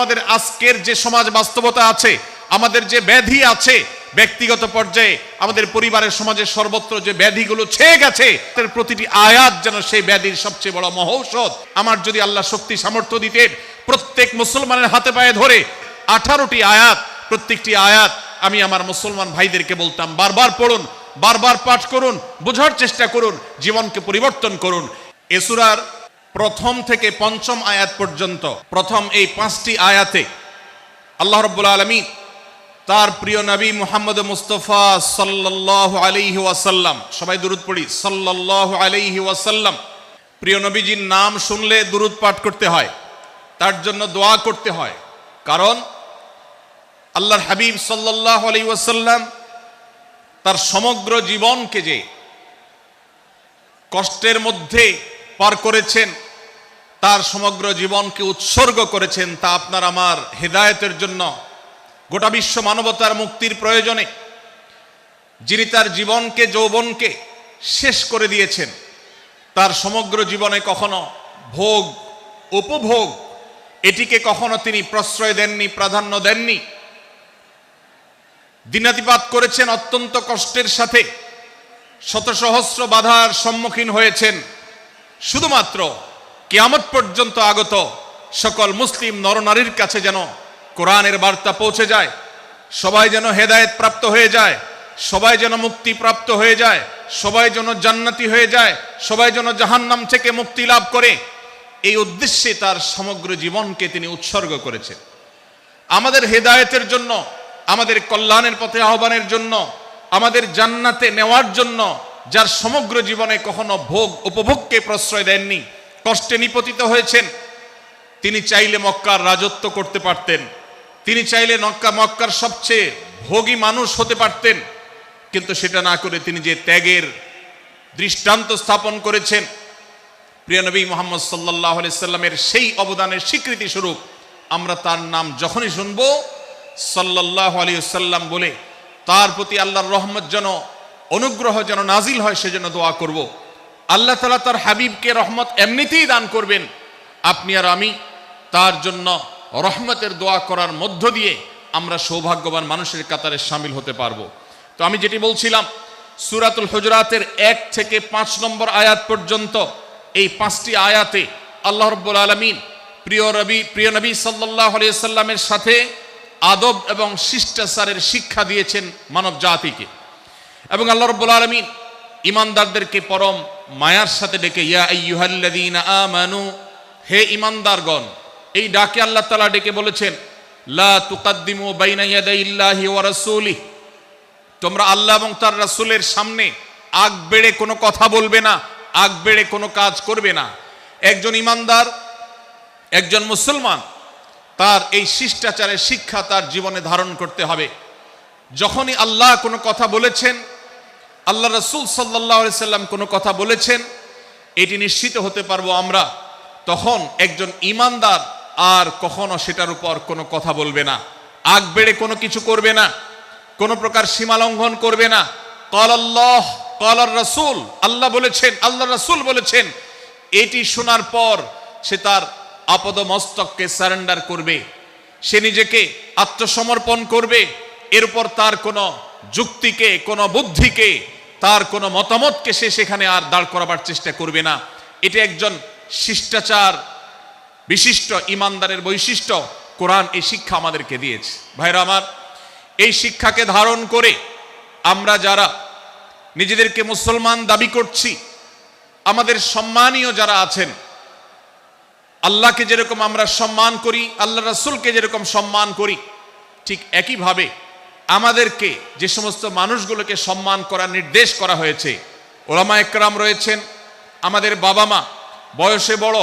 আমাদের আজকের যে সমাজ বাস্তবতা আছে, আমাদের যে ব্যাধি আছে, ব্যক্তিগত পর্যায়ে আমাদের পরিবারের সমাজের সর্বত্র যে ব্যাধিগুলো ছেয়ে গেছে প্রতিটি আয়াত যেন সেই ব্যাধির সবচেয়ে বড় মহৌষধ। আমার যদি আল্লাহ শক্তি সামর্থ্য দিতেন, প্রত্যেক মুসলমানের হাতে পায়ে ধরে আঠারোটি আয়াত, প্রত্যেকটি আয়াত আমি আমার মুসলমান ভাইদেরকে বলতাম, বারবার পড়ুন, বারবার পাঠ করুন, বোঝার চেষ্টা করুন, জীবনকে পরিবর্তন করুন। এসুরার প্রথম থেকে পঞ্চম আয়াত পর্যন্ত, প্রথম এই পাঁচটি আয়াতে আল্লাহ রব্বুল আলমী তার প্রিয় নবী মুহাম্মদ মুস্তফা সাল্লাল্লাহু আলাইহি ওয়াসাল্লাম, সবাই দুরুদ পড়ি, সাল্লাল্লাহু আলাইহি ওয়াসাল্লাম, প্রিয় নবীজির নাম শুনলে দুরুদ পাঠ করতে হয়, তার জন্য দোয়া করতে হয়। কারণ আল্লাহর হাবিব সাল্লাল্লাহু আলাইহি ওয়াসাল্লাম তার সমগ্র জীবনকে যে কষ্টের মধ্যে পার করেছেন, তার সমগ্র জীবনকে উৎসর্গ করেছেন, তা আপনার আমার হেদায়েতের জন্য। গোটা বিশ্ব মানবতার মুক্তির প্রয়োজনে যিনি তার জীবনকে, যৌবনকে শেষ করে দিয়েছেন, তার সমগ্র জীবনে কখনো ভোগ, উপভোগ, এটিকে কখনো তিনি প্রশ্রয় দেননি, প্রাধান্য দেননি। দিনাতিপাত করেছেন অত্যন্ত কষ্টের সাথে শত সহস্র বাধার সম্মুখীন হয়েছেন। শুধুমাত্র কেয়ামত পর্যন্ত আগত সকল মুসলিম নরনারীর কাছে যেন কোরআনের বার্তা পৌঁছে যায়, সবাই যেন হেদায়েত প্রাপ্ত হয়ে যায়, সবাই যেন মুক্তি প্রাপ্ত হয়ে যায়, সবাই যেন জান্নাতি হয়ে যায়, সবাই যেন জাহান্নাম থেকে মুক্তি লাভ করে, এই উদ্দেশ্যে তার সমগ্র জীবনকে তিনি উৎসর্গ করেছেন। আমাদের হেদায়েতের জন্য, আমাদের কল্যাণের পথে আহ্বানের জন্য, আমাদের জান্নাতে নেওয়ার জন্য যার সমগ্র জীবনে কখনো ভোগ উপভোগকে প্রশ্রয় দেননি, কষ্টে নিপতিত হয়েছেন। তিনি চাইলে মক্কার রাজত্ব করতে পারতেন, তিনি চাইলে মক্কা, মক্কার সবচেয়ে ভোগী মানুষ হতে পারতেন, কিন্তু সেটা না করে তিনি যে ত্যাগের দৃষ্টান্ত স্থাপন করেছেন। প্রিয় নবী মোহাম্মদ সাল্লাহ সাল্লামের সেই অবদানের স্বীকৃতি স্বরূপ আমরা তার নাম যখনই শুনব সাল্লাহ আলী সাল্লাম বলে, তার প্রতি আল্লাহর রহমত যেন অনুগ্রহ যেন নাজিল হয়, সেজন্য দোয়া করব। আল্লাহ তালা তার হাবিবকে রহমত এমনিতেই দান করবেন। আপনি আর আমি তার জন্য রহমতের দোয়া করার মধ্য দিয়ে আমরা সৌভাগ্যবান মানুষের কাতারে সামিল হতে পারব। তো আমি যেটি বলছিলাম, সুরাতুল হজরাতের এক থেকে পাঁচ নম্বর আয়াত পর্যন্ত এই পাঁচটি আয়াতে আল্লাহ রব্বুল আলমিন প্রিয় রবি, প্রিয় নবী সাল্লাহ সাল্লামের সাথে আদব এবং শিষ্টাচারের শিক্ষা দিয়েছেন মানব জাতিকে এবং আল্লাহ রব্বুল আলমিন ইমানদারদেরকে পরম মায়ার সাথে ডেকে, ইয়া আমানু হে ইমানদারগণ এই ডাকে আল্লাহ তালা ডেকে বলেছেন, লা বাইনা তোমরা আল্লাহ এবং তার রাসূলের সামনে আগ বেড়ে কোনো কথা বলবে না, আগ বেড়ে কোনো কাজ করবে না। একজন ইমানদার একজন মুসলমান, তার এই শিষ্টাচারের শিক্ষা তার জীবনে ধারণ করতে হবে। যখনই আল্লাহ কোনো কথা বলেছেন আল্লাহ রসুল সাল্লাহ সাল্লাম কোনো কথা বলেছেন, এটি নিশ্চিত হতে পারব আমরা, তখন একজন ইমানদার আর কখনো সেটার উপর কোনো কথা বলবে না। আগ বেড়ে কোনো কিছু করবে না, কোনো প্রকার সীমা লঙ্ঘন করবে না। কল আল্লাহ কলার রসুল, আল্লাহ বলেছেন, আল্লাহ রসুল বলেছেন, এটি শোনার পর সে তার আপদ মস্তককে সারেন্ডার করবে। সে নিজেকে আত্মসমর্পণ করবে, এরপর তার কোনো যুক্তিকে, কোনো বুদ্ধিকে, তার কোনো মতামতকে সে সেখানে আর দাঁড় করাবার চেষ্টা করবে না। এটা একজন শিষ্টাচার বিশিষ্ট, ইমানদারের বৈশিষ্ট্য। কোরআন এই শিক্ষা আমাদেরকে দিয়েছে। ভাইরা আমার, এই শিক্ষাকে ধারণ করে আমরা যারা নিজেদেরকে মুসলমান দাবি করছি, আমাদের সম্মানীয় যারা আছেন, আল্লাহকে যেরকম আমরা সম্মান করি, আল্লাহ রাসুলকে যেরকম সম্মান করি, ঠিক একইভাবে আমাদেরকে যে সমস্ত মানুষগুলোকে সম্মান করার নির্দেশ করা হয়েছে, ওলামা একরাম রয়েছেন, আমাদের বাবা মা বয়সে বড়,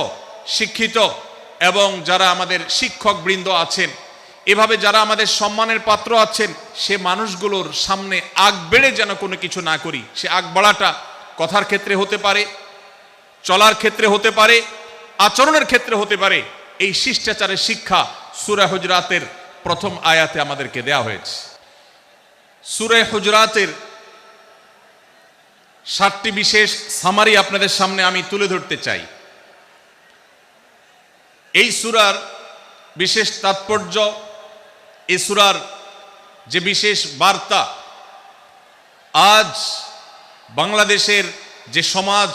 শিক্ষিত, এবং যারা আমাদের শিক্ষক বৃন্দ আছেন, এভাবে যারা আমাদের সম্মানের পাত্র আছেন, সে মানুষগুলোর সামনে আগ বেড়ে যেন কোনো কিছু না করি। সে আগ বাড়াটা কথার ক্ষেত্রে হতে পারে, চলার ক্ষেত্রে হতে পারে, আচরণের ক্ষেত্রে হতে পারে। এই শিষ্টাচারের শিক্ষা সুরা হুজরাতের প্রথম আয়াতে আমাদেরকে দেয়া হয়েছে। সুরে হুজরাতের সাতটি বিশেষ সামারি আপনাদের সামনে আমি তুলে ধরতে চাই। এই সুরার বিশেষ তাৎপর্য এ সুরার যে বিশেষ বার্তা, আজ বাংলাদেশের যে সমাজ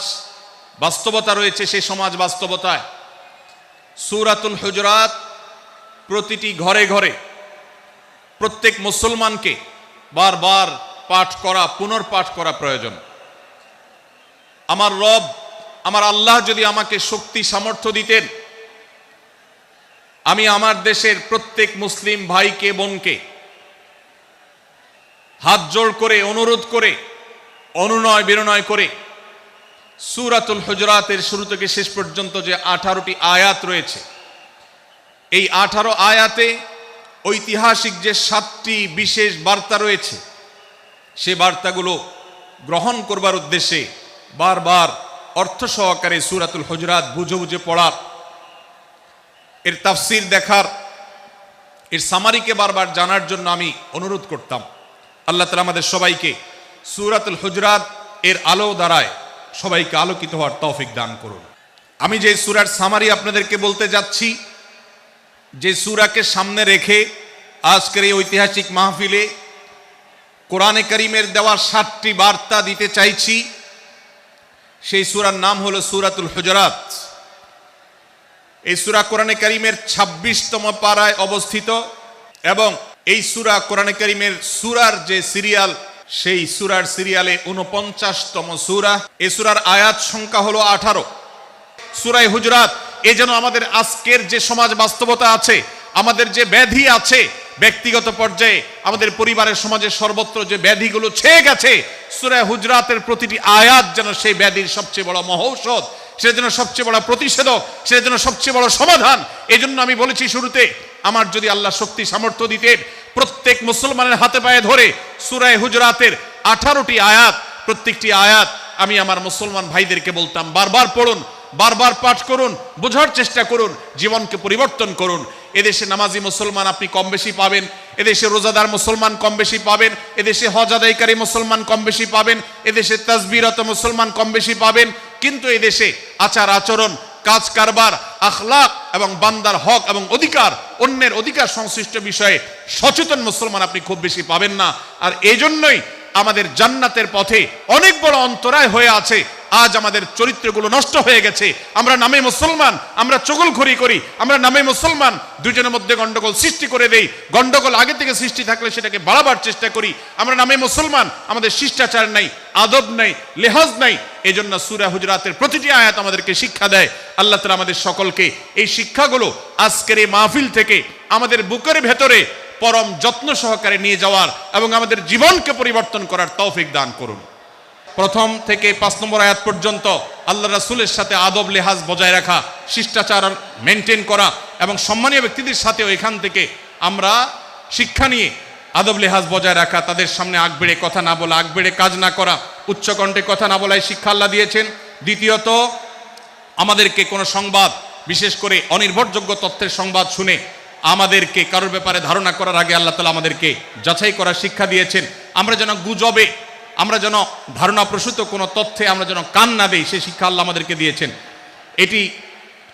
বাস্তবতা রয়েছে, সেই সমাজ বাস্তবতায় সুরাতুল হুজরাত প্রতিটি ঘরে ঘরে প্রত্যেক মুসলমানকে বারবার পাঠ করা, পুনর্পাঠ করা প্রয়োজন। আমার রব, আমার আল্লাহ যদি আমাকে শক্তি, সামর্থ্য দিতেন, আমি আমার দেশের প্রত্যেক মুসলিম ভাইকে, বোনকে হাত জোড় করে, অনুরোধ করে, অনুনয় বিনয় করে সুরাতুল হুজরাতের শুরু থেকে শেষ পর্যন্ত যে আঠারোটি আয়াত রয়েছে, এই আঠারো আয়াতে ঐতিহাসিক যে সাতটি বিশেষ বার্তা রয়েছে, সে বার্তাগুলো গ্রহণ করবার উদ্দেশ্যে বারবার অর্থ সহকারে সুরাতুল হুজরাত বুঝে বুঝে পড়ার, এর তাফসির দেখার, এর সামারিকে বারবার জানার জন্য আমি অনুরোধ করতাম। আল্লাহ তালা আমাদের সবাইকে সুরাতুল হজরাত এর আলো দ্বারায় সবাইকে আলোকিত হওয়ার তৌফিক দান করুন। আমি যে সুরার সামারি আপনাদেরকে বলতে যাচ্ছি যে সুরাকে সামনে রেখে আজকের এই ঐতিহাসিক মাহফিলে কোরআনে করিমের দেওয়া সাতটি বার্তা দিতে চাইছি। সেই সুরার নাম হলো সুরাতুল হজরাত। এই সুরা কোরআনে করিমের ছাব্বিশতম পাড়ায় অবস্থিত এবং এই সুরা কোরআনে করিমের সুরার যে সিরিয়াল, সেই সুরার সিরিয়ালে উনপঞ্চাশতম সুরা। এই সুরার আয়াত সংখ্যা হলো আঠারো। সুরাই হুজরাত এ যেন আমাদের আজকের যে সমাজ বাস্তবতা আছে, আমাদের যে ব্যাধি আছে, ব্যক্তিগত পর্যায়ে আমাদের পরিবারের সমাজের সর্বত্র যে ব্যাধিগুলো ছেয়ে গেছে সুরায় হুজরাতের প্রতিটি আয়াত যেন সেই ব্যাধির সবচেয়ে বড় মহৌষধ সেটা যেন সবচেয়ে বড় প্রতিষেধক সেটা যেন সবচেয়ে বড় সমাধান। এই জন্য আমি বলেছি শুরুতে, আমার যদি আল্লাহ শক্তি সামর্থ্য দিতেন, প্রত্যেক মুসলমানের হাতে পায়ে ধরে সুরায় হুজরাতের আঠারোটি আয়াত, প্রত্যেকটি আয়াত আমি আমার মুসলমান ভাইদেরকে বলতাম, বারবার পড়ুন। বারবার পাঠ করুন, বোঝার চেষ্টা করুন, জীবনকে পরিবর্তন করুন। এদেশে নামাজি মুসলমান আপনি কম বেশি পাবেন, এদেশে রোজাদার মুসলমান কম বেশি পাবেন, এদেশে হজ আদায়কারী মুসলমান কম বেশি পাবেন, এদেশে তাজবিরত মুসলমান কম বেশি পাবেন, কিন্তু এদেশে আচার আচরণ, কাজ কারবার, আখলাক এবং বান্দার হক এবং অধিকার, অন্যের অধিকার সংশ্লিষ্ট বিষয়ে সচেতন মুসলমান আপনি খুব বেশি পাবেন না। আর এই জন্যই আমাদের জান্নাতের পথে অনেক বড় অন্তরায় হয়ে আছে আজ আমাদের চরিত্রগুলো নষ্ট হয়ে গেছে। আমরা নামে মুসলমান, আমরা চগলখড়ি করি, আমরা নামে মুসলমান দুজনের মধ্যে গন্ডগোল সৃষ্টি করে দেই। গন্ডগোল আগে থেকে সৃষ্টি থাকলে সেটাকে বাড়াবার চেষ্টা করি। আমরা নামে মুসলমান, আমাদের শিষ্টাচার নাই, আদব নাই, লেহাজ নাই। এই জন্য সুরা হুজরাতের প্রতিটি আয়াত আমাদেরকে শিক্ষা দেয়। আল্লাহ তালা আমাদের সকলকে এই শিক্ষাগুলো আজকের এই মাহফিল থেকে আমাদের বুকের ভেতরে পরম যত্ন সহকারে নিয়ে যাওয়ার এবং আমাদের জীবনকে পরিবর্তন করার তৌফিক দান করুন। প্রথম থেকে পাঁচ নম্বর আয়াত পর্যন্ত আল্লাহ রাসুলের সাথে আদব, লেহাজ বজায় রাখা, শিষ্টাচার মেনটেন করা এবং সম্মানীয় ব্যক্তিদের সাথেও এখান থেকে আমরা শিক্ষা নিয়ে আদব, লেহাজ বজায় রাখা, তাদের সামনে আগ বেড়ে কথা না বলা, আগ বেড়ে কাজ না করা উচ্চকণ্ঠে কথা না বলাই শিক্ষা আল্লাহ দিয়েছেন। দ্বিতীয়ত, আমাদেরকে কোনো সংবাদ, বিশেষ করে অনির্ভরযোগ্য তথ্যের সংবাদ শুনে আমাদেরকে কারোর ব্যাপারে ধারণা করার আগে আল্লাহ তালা আমাদেরকে যাচাই করার শিক্ষা দিয়েছেন। আমরা যেন গুজবে আমরা যেন ধারণা প্রসূত কোনো তথ্যে আমরা যেন কান না দেই সে শিক্ষা আল্লাহ আমাদেরকে দিয়েছেন। এটি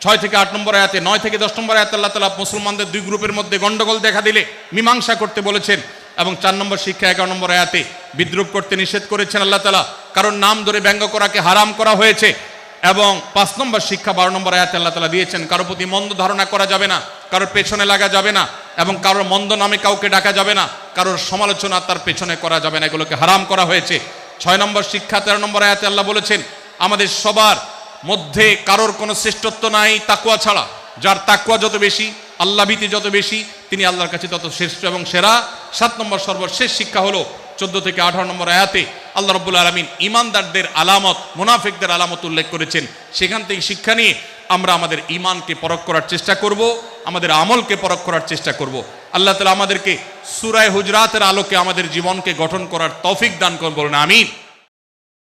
ছয় থেকে আট নম্বর আয়াতে, নয় থেকে দশ নম্বর আয়াতে আল্লাহ তালা মুসলমানদের দুই গ্রুপের মধ্যে গণ্ডগোল দেখা দিলে, মীমাংসা করতে বলেছেন এবং চার নম্বর শিক্ষা এগারো নম্বর আয়াতে বিদ্রুপ করতে নিষেধ করেছেন আল্লাহ তালা কারণ নাম ধরে ব্যঙ্গ করাকে হারাম করা হয়েছে এবং পাঁচ নম্বর শিক্ষা বারো নম্বর আয়াতে আল্লাহ তালা দিয়েছেন, কারোর প্রতি মন্দ ধারণা করা যাবে না, কারোর পেছনে লাগা যাবে না এবং কারোর মন্দ নামে কাউকে ডাকা যাবে না। কারোর সমালোচনা তার পেছনে করা যাবে না, এগুলোকে হারাম করা হয়েছে। ছয় নম্বর শিক্ষা, তেরো নম্বর আয়াতে আল্লাহ বলেছেন, আমাদের সবার মধ্যে কারোর কোনো শ্রেষ্ঠত্ব নাই তাকুয়া ছাড়া। যার তাকুয়া যত বেশি, আল্লাহ ভীতি যত বেশি, তিনি আল্লাহর কাছে তত শ্রেষ্ঠ এবং সেরা। সাত নম্বর সর্বশেষ শিক্ষা হলো চোদ্দ থেকে আঠারো নম্বর আয়াতে আল্লাহ রব্বুল আলমিন ইমানদারদের আলামত, মুনাফিকদের আলামত উল্লেখ করেছেন। সেখান থেকে শিক্ষা নিয়ে আমরা আমাদের ইমানকে পরখ করার চেষ্টা করব, আমাদের আমলকে পরখ করার চেষ্টা করব। আল্লাহ তালা আমাদেরকে সুরায় হুজরাতের আলোকে আমাদের জীবনকে গঠন করার তৌফিক দান করুন, বলুন, আমিন।